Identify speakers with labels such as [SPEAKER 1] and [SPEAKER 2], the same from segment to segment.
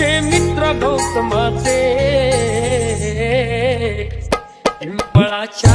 [SPEAKER 1] ते मित्र गौतमाचे. पिंपळाच्या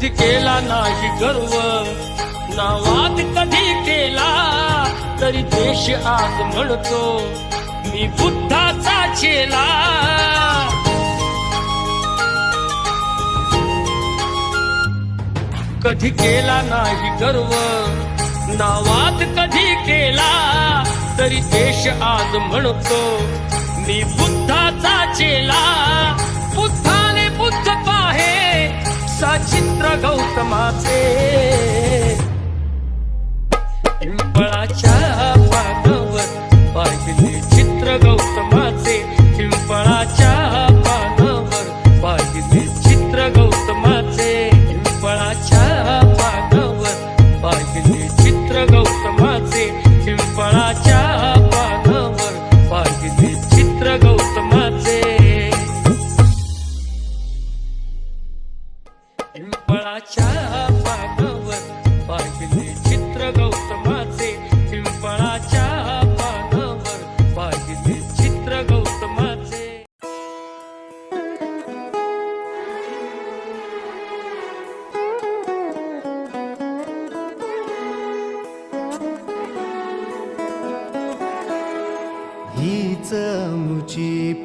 [SPEAKER 1] कधी केला नाही गर्व? नावात कधी केला? तरी देश आज म्हणतो मी बुद्धाचा चेला. कधी केला नाही गर्व? नावात कधी केला? तरी देश आज म्हणतो मी बुद्धाचा चेला. सा चित्र गौतमाचे. पिंपळाच्या